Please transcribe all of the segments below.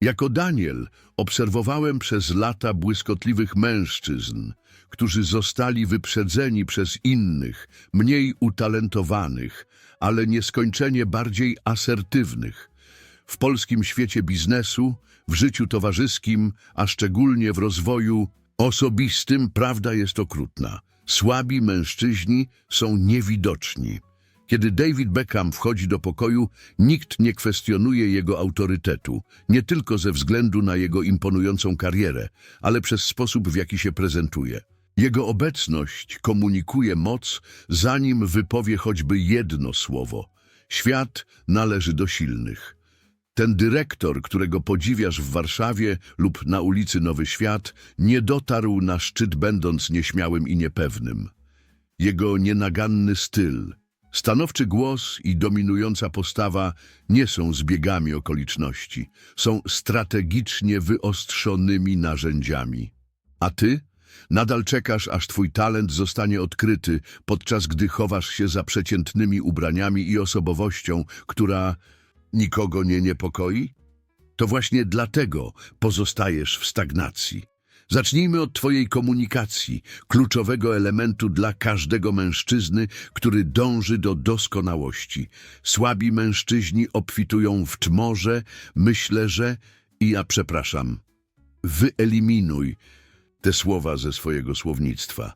Jako Daniel obserwowałem przez lata błyskotliwych mężczyzn, którzy zostali wyprzedzeni przez innych, mniej utalentowanych, ale nieskończenie bardziej asertywnych. W polskim świecie biznesu, w życiu towarzyskim, a szczególnie w rozwoju osobistym prawda jest okrutna. Słabi mężczyźni są niewidoczni. Kiedy David Beckham wchodzi do pokoju, nikt nie kwestionuje jego autorytetu, nie tylko ze względu na jego imponującą karierę, ale przez sposób, w jaki się prezentuje. Jego obecność komunikuje moc, zanim wypowie choćby jedno słowo. Świat należy do silnych. Ten dyrektor, którego podziwiasz w Warszawie lub na ulicy Nowy Świat, nie dotarł na szczyt będąc nieśmiałym i niepewnym. Jego nienaganny styl, stanowczy głos i dominująca postawa nie są zbiegami okoliczności, są strategicznie wyostrzonymi narzędziami. A ty? Nadal czekasz, aż twój talent zostanie odkryty, podczas gdy chowasz się za przeciętnymi ubraniami i osobowością, która nikogo nie niepokoi? To właśnie dlatego pozostajesz w stagnacji. Zacznijmy od Twojej komunikacji, kluczowego elementu dla każdego mężczyzny, który dąży do doskonałości. Słabi mężczyźni obfitują w czmorze, myślę, że i ja przepraszam. Wyeliminuj te słowa ze swojego słownictwa.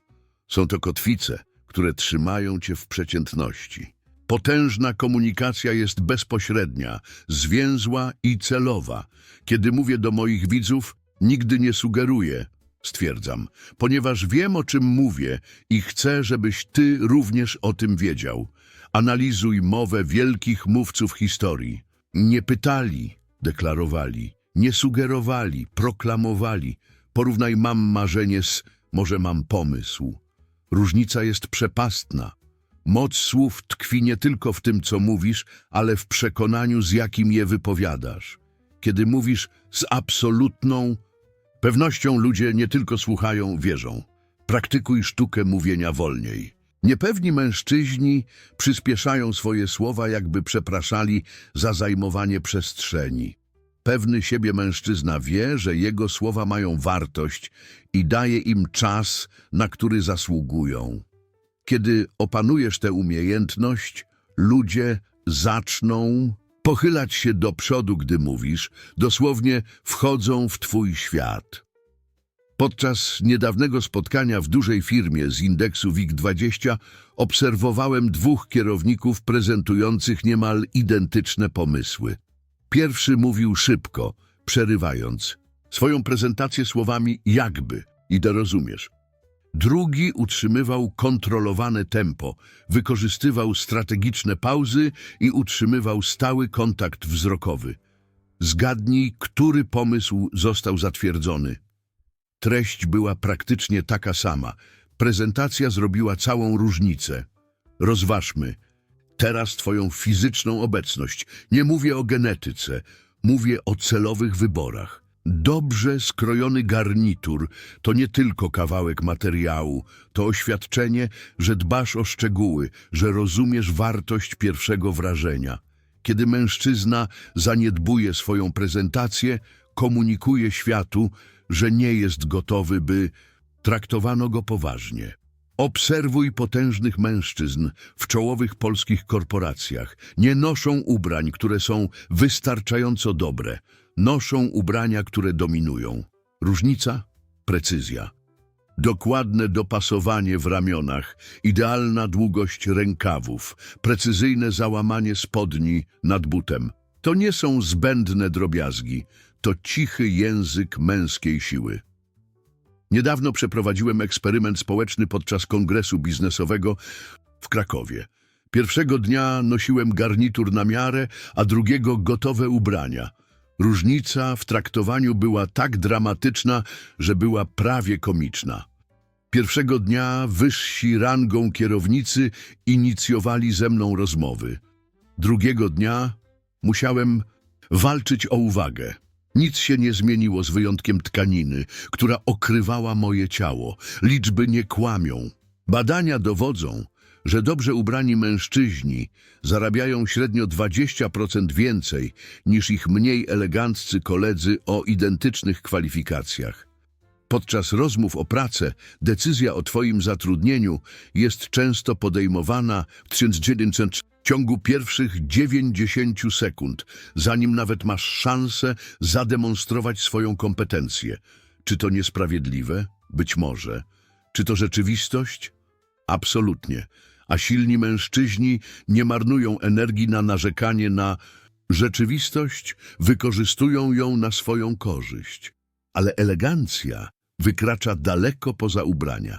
Są to kotwice, które trzymają cię w przeciętności. Potężna komunikacja jest bezpośrednia, zwięzła i celowa. Kiedy mówię do moich widzów, nigdy nie sugeruję, stwierdzam, ponieważ wiem, o czym mówię i chcę, żebyś ty również o tym wiedział. Analizuj mowę wielkich mówców historii. Nie pytali, deklarowali, nie sugerowali, proklamowali. Porównaj mam marzenie z może mam pomysł. Różnica jest przepastna. Moc słów tkwi nie tylko w tym, co mówisz, ale w przekonaniu, z jakim je wypowiadasz. Kiedy mówisz z absolutną pewnością, ludzie nie tylko słuchają, wierzą. Praktykuj sztukę mówienia wolniej. Niepewni mężczyźni przyspieszają swoje słowa, jakby przepraszali za zajmowanie przestrzeni. Pewny siebie mężczyzna wie, że jego słowa mają wartość i daje im czas, na który zasługują. Kiedy opanujesz tę umiejętność, ludzie zaczną pochylać się do przodu, gdy mówisz, dosłownie wchodzą w twój świat. Podczas niedawnego spotkania w dużej firmie z indeksu WIG20 obserwowałem dwóch kierowników prezentujących niemal identyczne pomysły. Pierwszy mówił szybko, przerywając swoją prezentację słowami jakby i rozumiesz. Drugi utrzymywał kontrolowane tempo, wykorzystywał strategiczne pauzy i utrzymywał stały kontakt wzrokowy. Zgadnij, który pomysł został zatwierdzony. Treść była praktycznie taka sama. Prezentacja zrobiła całą różnicę. Rozważmy. Teraz twoją fizyczną obecność. Nie mówię o genetyce, mówię o celowych wyborach. Dobrze skrojony garnitur to nie tylko kawałek materiału, to oświadczenie, że dbasz o szczegóły, że rozumiesz wartość pierwszego wrażenia. Kiedy mężczyzna zaniedbuje swoją prezentację, komunikuje światu, że nie jest gotowy, by traktowano go poważnie. Obserwuj potężnych mężczyzn w czołowych polskich korporacjach. Nie noszą ubrań, które są wystarczająco dobre. Noszą ubrania, które dominują. Różnica? Precyzja. Dokładne dopasowanie w ramionach, idealna długość rękawów, precyzyjne załamanie spodni nad butem. To nie są zbędne drobiazgi, to cichy język męskiej siły. Niedawno przeprowadziłem eksperyment społeczny podczas kongresu biznesowego w Krakowie. Pierwszego dnia nosiłem garnitur na miarę, a drugiego gotowe ubrania. Różnica w traktowaniu była tak dramatyczna, że była prawie komiczna. Pierwszego dnia wyżsi rangą kierownicy inicjowali ze mną rozmowy. Drugiego dnia musiałem walczyć o uwagę. Nic się nie zmieniło z wyjątkiem tkaniny, która okrywała moje ciało. Liczby nie kłamią. Badania dowodzą, że dobrze ubrani mężczyźni zarabiają średnio 20% więcej niż ich mniej eleganccy koledzy o identycznych kwalifikacjach. Podczas rozmów o pracę decyzja o Twoim zatrudnieniu jest często podejmowana w 1900 w ciągu pierwszych 90 sekund, zanim nawet masz szansę zademonstrować swoją kompetencję. Czy to niesprawiedliwe? Być może. Czy to rzeczywistość? Absolutnie. A silni mężczyźni nie marnują energii na narzekanie na rzeczywistość, wykorzystują ją na swoją korzyść. Ale elegancja wykracza daleko poza ubrania.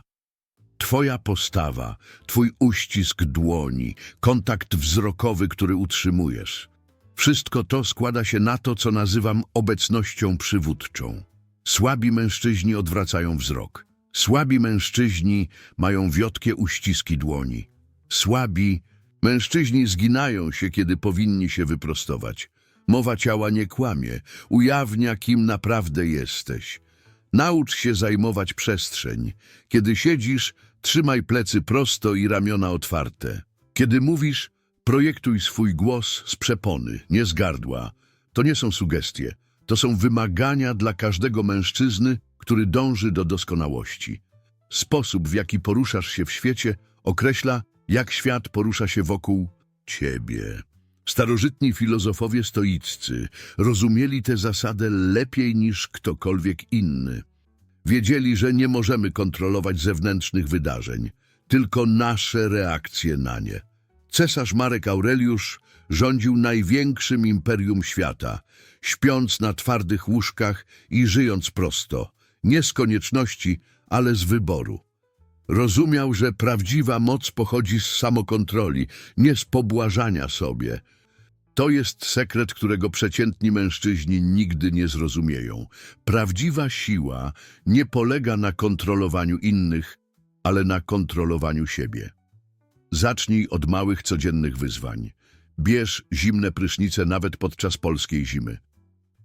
Twoja postawa, twój uścisk dłoni, kontakt wzrokowy, który utrzymujesz. Wszystko to składa się na to, co nazywam obecnością przywódczą. Słabi mężczyźni odwracają wzrok. Słabi mężczyźni mają wiotkie uściski dłoni. Słabi mężczyźni zginają się, kiedy powinni się wyprostować. Mowa ciała nie kłamie, ujawnia, kim naprawdę jesteś. Naucz się zajmować przestrzeń. Kiedy siedzisz, trzymaj plecy prosto i ramiona otwarte. Kiedy mówisz, projektuj swój głos z przepony, nie z gardła. To nie są sugestie, to są wymagania dla każdego mężczyzny, który dąży do doskonałości. Sposób, w jaki poruszasz się w świecie, określa, jak świat porusza się wokół ciebie. Starożytni filozofowie stoiccy rozumieli tę zasadę lepiej niż ktokolwiek inny. Wiedzieli, że nie możemy kontrolować zewnętrznych wydarzeń, tylko nasze reakcje na nie. Cesarz Marek Aureliusz rządził największym imperium świata, śpiąc na twardych łóżkach i żyjąc prosto, nie z konieczności, ale z wyboru. Rozumiał, że prawdziwa moc pochodzi z samokontroli, nie z pobłażania sobie. To jest sekret, którego przeciętni mężczyźni nigdy nie zrozumieją. Prawdziwa siła nie polega na kontrolowaniu innych, ale na kontrolowaniu siebie. Zacznij od małych, codziennych wyzwań. Bierz zimne prysznice nawet podczas polskiej zimy.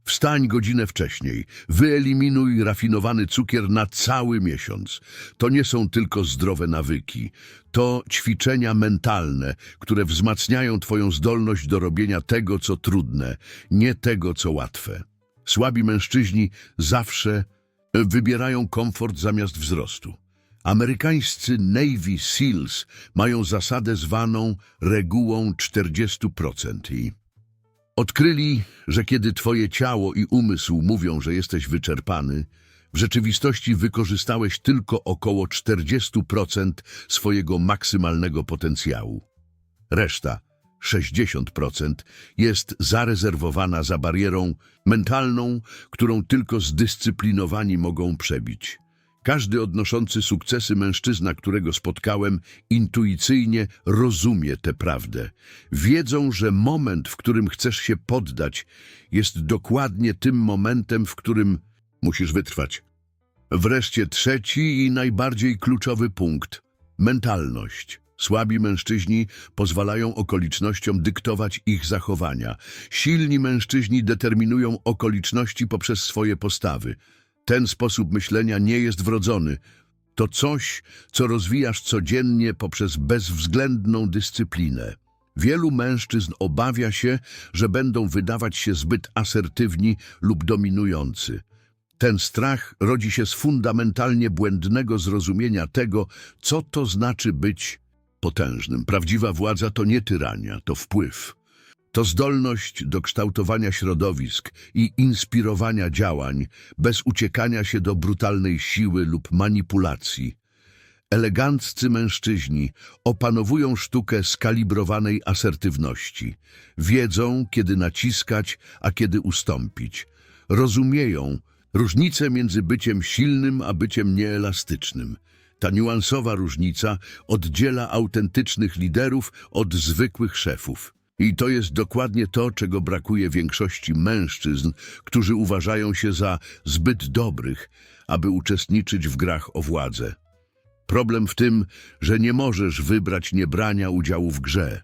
Wstań godzinę wcześniej. Wyeliminuj rafinowany cukier na cały miesiąc. To nie są tylko zdrowe nawyki. To ćwiczenia mentalne, które wzmacniają Twoją zdolność do robienia tego, co trudne, nie tego, co łatwe. Słabi mężczyźni zawsze wybierają komfort zamiast wzrostu. Amerykańscy Navy SEALs mają zasadę zwaną regułą 40% i Odkryli, że kiedy twoje ciało i umysł mówią, że jesteś wyczerpany, w rzeczywistości wykorzystałeś tylko około 40% swojego maksymalnego potencjału. Reszta, 60%, jest zarezerwowana za barierą mentalną, którą tylko zdyscyplinowani mogą przebić. Każdy odnoszący sukcesy mężczyzna, którego spotkałem, intuicyjnie rozumie tę prawdę. Wiedzą, że moment, w którym chcesz się poddać, jest dokładnie tym momentem, w którym musisz wytrwać. Wreszcie trzeci i najbardziej kluczowy punkt mentalność. Słabi mężczyźni pozwalają okolicznościom dyktować ich zachowania. Silni mężczyźni determinują okoliczności poprzez swoje postawy. Ten sposób myślenia nie jest wrodzony. To coś, co rozwijasz codziennie poprzez bezwzględną dyscyplinę. Wielu mężczyzn obawia się, że będą wydawać się zbyt asertywni lub dominujący. Ten strach rodzi się z fundamentalnie błędnego zrozumienia tego, co to znaczy być potężnym. Prawdziwa władza to nie tyrania, to wpływ. To zdolność do kształtowania środowisk i inspirowania działań bez uciekania się do brutalnej siły lub manipulacji. Eleganccy mężczyźni opanowują sztukę skalibrowanej asertywności. Wiedzą, kiedy naciskać, a kiedy ustąpić. Rozumieją różnicę między byciem silnym a byciem nieelastycznym. Ta niuansowa różnica oddziela autentycznych liderów od zwykłych szefów. I to jest dokładnie to, czego brakuje większości mężczyzn, którzy uważają się za zbyt dobrych, aby uczestniczyć w grach o władzę. Problem w tym, że nie możesz wybrać niebrania udziału w grze.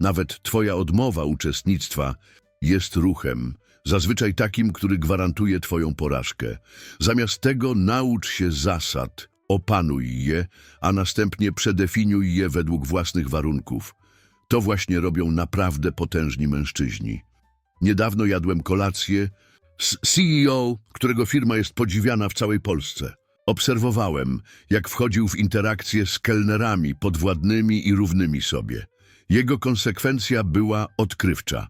Nawet twoja odmowa uczestnictwa jest ruchem, zazwyczaj takim, który gwarantuje twoją porażkę. Zamiast tego naucz się zasad, Opanuj je, a następnie przedefiniuj je według własnych warunków. To właśnie robią naprawdę potężni mężczyźni. Niedawno jadłem kolację z CEO, którego firma jest podziwiana w całej Polsce. Obserwowałem, jak wchodził w interakcję z kelnerami podwładnymi i równymi sobie. Jego konsekwencja była odkrywcza.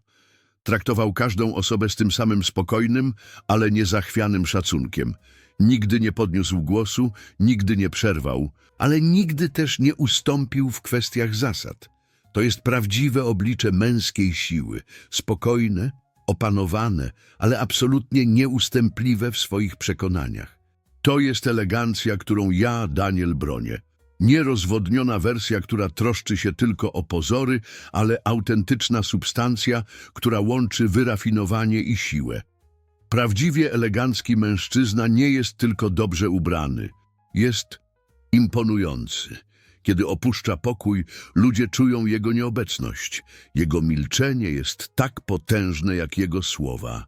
Traktował każdą osobę z tym samym spokojnym, ale niezachwianym szacunkiem. Nigdy nie podniósł głosu, nigdy nie przerwał, ale nigdy też nie ustąpił w kwestiach zasad. To jest prawdziwe oblicze męskiej siły, spokojne, opanowane, ale absolutnie nieustępliwe w swoich przekonaniach. To jest elegancja, którą ja, Daniel, bronię. Nierozwodniona wersja, która troszczy się tylko o pozory, ale autentyczna substancja, która łączy wyrafinowanie i siłę. Prawdziwie elegancki mężczyzna nie jest tylko dobrze ubrany, jest imponujący. Kiedy opuszcza pokój, ludzie czują jego nieobecność. Jego milczenie jest tak potężne jak jego słowa.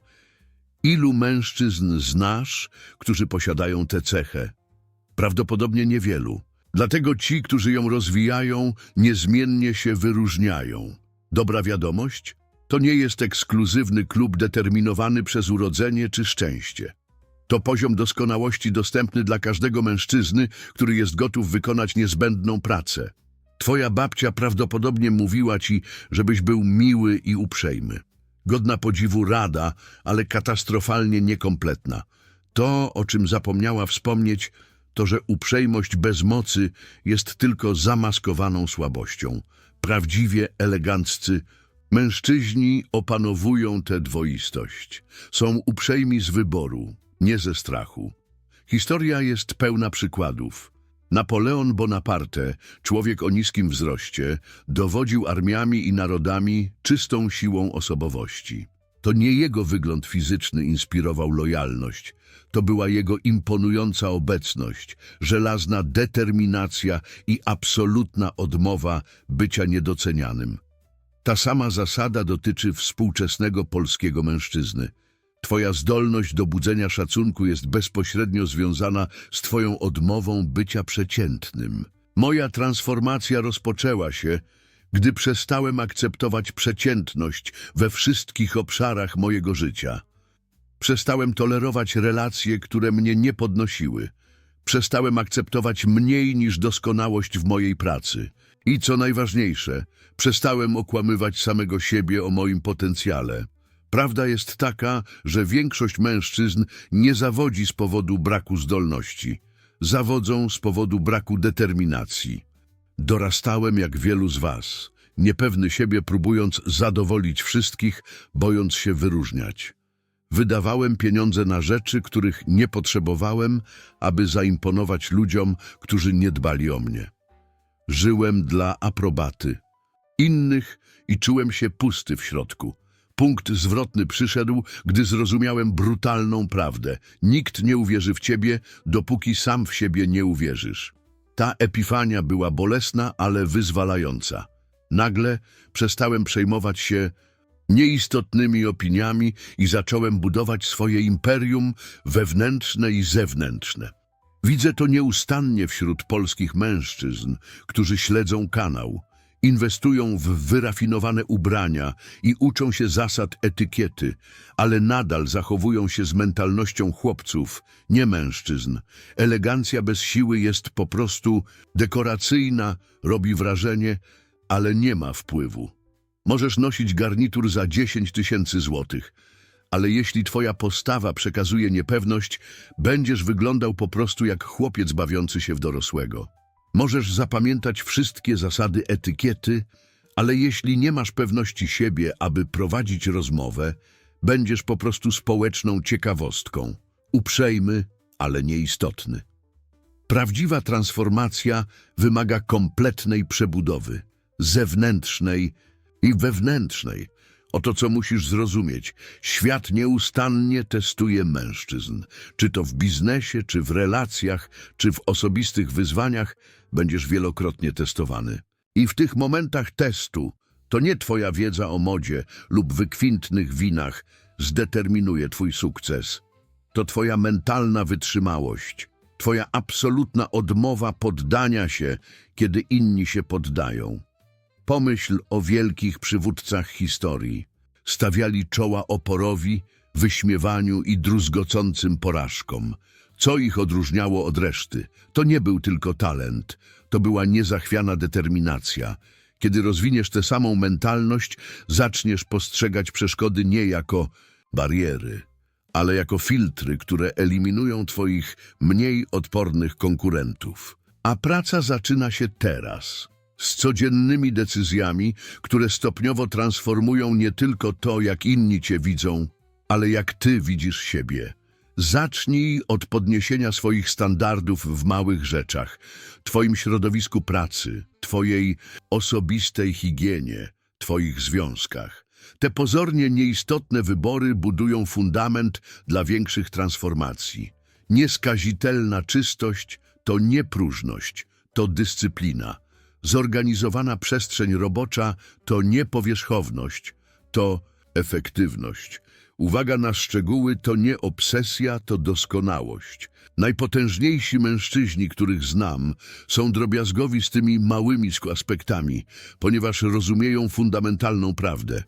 Ilu mężczyzn znasz, którzy posiadają tę cechę? Prawdopodobnie niewielu. Dlatego ci, którzy ją rozwijają, niezmiennie się wyróżniają. Dobra wiadomość? To nie jest ekskluzywny klub determinowany przez urodzenie czy szczęście. To poziom doskonałości dostępny dla każdego mężczyzny, który jest gotów wykonać niezbędną pracę. Twoja babcia prawdopodobnie mówiła ci, żebyś był miły i uprzejmy. Godna podziwu rada, ale katastrofalnie niekompletna. To, o czym zapomniała wspomnieć, to, że uprzejmość bez mocy jest tylko zamaskowaną słabością. Prawdziwie eleganccy mężczyźni opanowują tę dwoistość. Są uprzejmi z wyboru, nie ze strachu. Historia jest pełna przykładów. Napoleon Bonaparte, człowiek o niskim wzroście, dowodził armiami i narodami czystą siłą osobowości. To nie jego wygląd fizyczny inspirował lojalność, to była jego imponująca obecność, żelazna determinacja i absolutna odmowa bycia niedocenianym. Ta sama zasada dotyczy współczesnego polskiego mężczyzny. Twoja zdolność do budzenia szacunku jest bezpośrednio związana z Twoją odmową bycia przeciętnym. Moja transformacja rozpoczęła się, gdy przestałem akceptować przeciętność we wszystkich obszarach mojego życia. Przestałem tolerować relacje, które mnie nie podnosiły. Przestałem akceptować mniej niż doskonałość w mojej pracy. I co najważniejsze, przestałem okłamywać samego siebie o moim potencjale. Prawda jest taka, że większość mężczyzn nie zawodzi z powodu braku zdolności. Zawodzą z powodu braku determinacji. Dorastałem jak wielu z was, niepewny siebie próbując zadowolić wszystkich, bojąc się wyróżniać. Wydawałem pieniądze na rzeczy, których nie potrzebowałem, aby zaimponować ludziom, którzy nie dbali o mnie. Żyłem dla aprobaty innych i czułem się pusty w środku. Punkt zwrotny przyszedł, gdy zrozumiałem brutalną prawdę. Nikt nie uwierzy w ciebie, dopóki sam w siebie nie uwierzysz. Ta epifania była bolesna, ale wyzwalająca. Nagle przestałem przejmować się nieistotnymi opiniami i zacząłem budować swoje imperium wewnętrzne i zewnętrzne. Widzę to nieustannie wśród polskich mężczyzn, którzy śledzą kanał, inwestują w wyrafinowane ubrania i uczą się zasad etykiety, ale nadal zachowują się z mentalnością chłopców, nie mężczyzn. Elegancja bez siły jest po prostu dekoracyjna, robi wrażenie, ale nie ma wpływu. Możesz nosić garnitur za 10 tysięcy złotych, ale jeśli twoja postawa przekazuje niepewność, będziesz wyglądał po prostu jak chłopiec bawiący się w dorosłego. Możesz zapamiętać wszystkie zasady etykiety, ale jeśli nie masz pewności siebie, aby prowadzić rozmowę, będziesz po prostu społeczną ciekawostką. Uprzejmy, ale nieistotny. Prawdziwa transformacja wymaga kompletnej przebudowy, zewnętrznej i wewnętrznej. Oto co musisz zrozumieć. Świat nieustannie testuje mężczyzn. Czy to w biznesie, czy w relacjach, czy w osobistych wyzwaniach, będziesz wielokrotnie testowany. I w tych momentach testu to nie twoja wiedza o modzie lub wykwintnych winach zdeterminuje twój sukces. To twoja mentalna wytrzymałość. Twoja absolutna odmowa poddania się, kiedy inni się poddają. Pomyśl o wielkich przywódcach historii. Stawiali czoła oporowi, wyśmiewaniu i druzgocącym porażkom. Co ich odróżniało od reszty? To nie był tylko talent, to była niezachwiana determinacja. Kiedy rozwiniesz tę samą mentalność, zaczniesz postrzegać przeszkody nie jako bariery, ale jako filtry, które eliminują Twoich mniej odpornych konkurentów. A praca zaczyna się teraz, z codziennymi decyzjami, które stopniowo transformują nie tylko to, jak inni Cię widzą, ale jak Ty widzisz siebie. Zacznij od podniesienia swoich standardów w małych rzeczach, Twoim środowisku pracy, Twojej osobistej higienie, Twoich związkach. Te pozornie nieistotne wybory budują fundament dla większych transformacji. Nieskazitelna czystość to nie próżność, to dyscyplina. Zorganizowana przestrzeń robocza to nie powierzchowność, to efektywność. Uwaga na szczegóły to nie obsesja, to doskonałość. Najpotężniejsi mężczyźni, których znam, są drobiazgowi z tymi małymi aspektami, ponieważ rozumieją fundamentalną prawdę.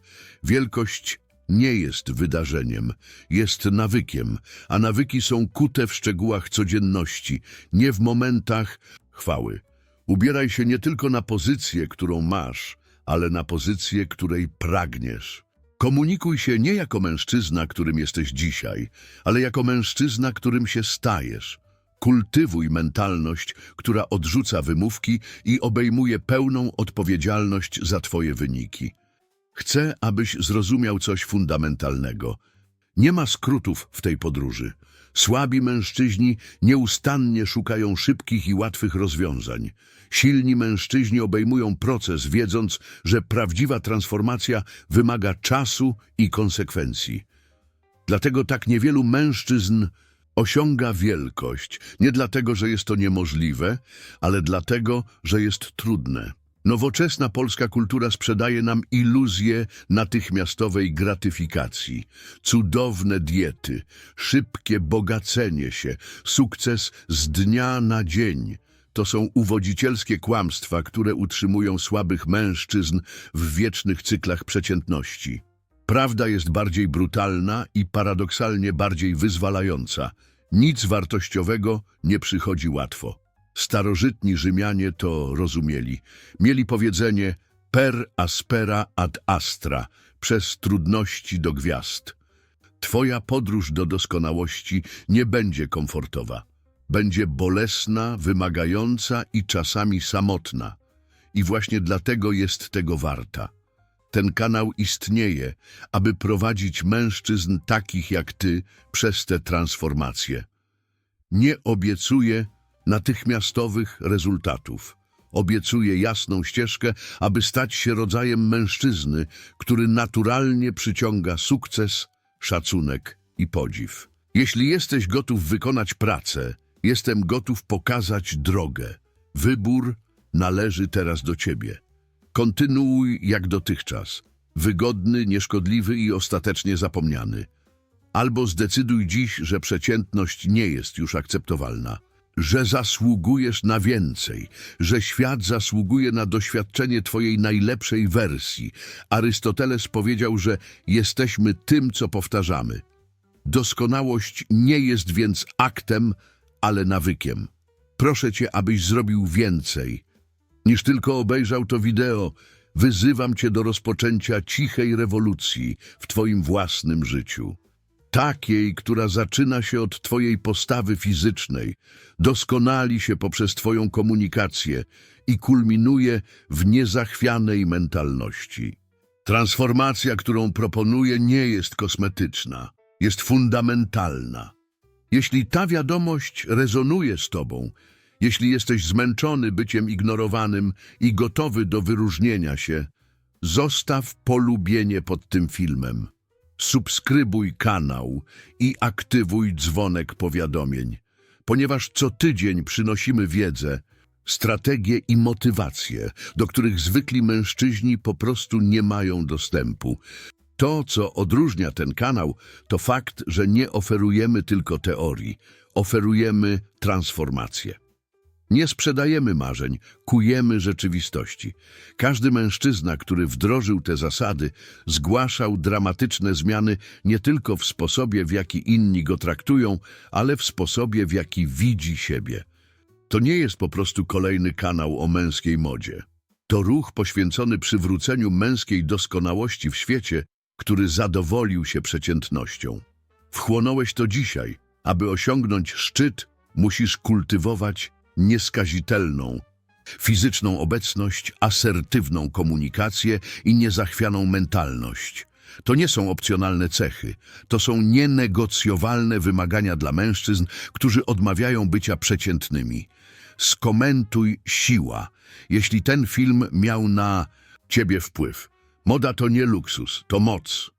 Wielkość nie jest wydarzeniem, jest nawykiem, a nawyki są kute w szczegółach codzienności, nie w momentach chwały. Ubieraj się nie tylko na pozycję, którą masz, ale na pozycję, której pragniesz. Komunikuj się nie jako mężczyzna, którym jesteś dzisiaj, ale jako mężczyzna, którym się stajesz. Kultywuj mentalność, która odrzuca wymówki i obejmuje pełną odpowiedzialność za Twoje wyniki. Chcę, abyś zrozumiał coś fundamentalnego. Nie ma skrótów w tej podróży. Słabi mężczyźni nieustannie szukają szybkich i łatwych rozwiązań. Silni mężczyźni obejmują proces, wiedząc, że prawdziwa transformacja wymaga czasu i konsekwencji. Dlatego tak niewielu mężczyzn osiąga wielkość. Nie dlatego, że jest to niemożliwe, ale dlatego, że jest trudne. Nowoczesna polska kultura sprzedaje nam iluzję natychmiastowej gratyfikacji, cudowne diety, szybkie bogacenie się, sukces z dnia na dzień. To są uwodzicielskie kłamstwa, które utrzymują słabych mężczyzn w wiecznych cyklach przeciętności. Prawda jest bardziej brutalna i paradoksalnie bardziej wyzwalająca. Nic wartościowego nie przychodzi łatwo. Starożytni Rzymianie to rozumieli. Mieli powiedzenie per aspera ad astra, przez trudności do gwiazd. Twoja podróż do doskonałości nie będzie komfortowa. Będzie bolesna, wymagająca i czasami samotna. I właśnie dlatego jest tego warta. Ten kanał istnieje, aby prowadzić mężczyzn takich jak ty przez te transformacje. Nie obiecuję natychmiastowych rezultatów. Obiecuję jasną ścieżkę, aby stać się rodzajem mężczyzny, który naturalnie przyciąga sukces, szacunek i podziw. Jeśli jesteś gotów wykonać pracę, jestem gotów pokazać drogę. Wybór należy teraz do ciebie. Kontynuuj jak dotychczas. Wygodny, nieszkodliwy i ostatecznie zapomniany. Albo zdecyduj dziś, że przeciętność nie jest już akceptowalna, że zasługujesz na więcej, że świat zasługuje na doświadczenie Twojej najlepszej wersji. Arystoteles powiedział, że jesteśmy tym, co powtarzamy. Doskonałość nie jest więc aktem, ale nawykiem. Proszę Cię, abyś zrobił więcej, niż tylko obejrzał to wideo. Wyzywam Cię do rozpoczęcia cichej rewolucji w Twoim własnym życiu. Takiej, która zaczyna się od Twojej postawy fizycznej, doskonali się poprzez Twoją komunikację i kulminuje w niezachwianej mentalności. Transformacja, którą proponuję, nie jest kosmetyczna, jest fundamentalna. Jeśli ta wiadomość rezonuje z Tobą, jeśli jesteś zmęczony byciem ignorowanym i gotowy do wyróżnienia się, zostaw polubienie pod tym filmem. Subskrybuj kanał i aktywuj dzwonek powiadomień, ponieważ co tydzień przynosimy wiedzę, strategie i motywacje, do których zwykli mężczyźni po prostu nie mają dostępu. To, co odróżnia ten kanał, to fakt, że nie oferujemy tylko teorii, oferujemy transformację. Nie sprzedajemy marzeń, kujemy rzeczywistości. Każdy mężczyzna, który wdrożył te zasady, zgłaszał dramatyczne zmiany nie tylko w sposobie, w jaki inni go traktują, ale w sposobie, w jaki widzi siebie. To nie jest po prostu kolejny kanał o męskiej modzie. To ruch poświęcony przywróceniu męskiej doskonałości w świecie, który zadowolił się przeciętnością. Wchłonąłeś to dzisiaj. Aby osiągnąć szczyt, musisz kultywować nieskazitelną fizyczną obecność, asertywną komunikację i niezachwianą mentalność. To nie są opcjonalne cechy, to są nienegocjowalne wymagania dla mężczyzn, którzy odmawiają bycia przeciętnymi. Skomentuj siła. Jeśli ten film miał na ciebie wpływ, moda to nie luksus, to moc.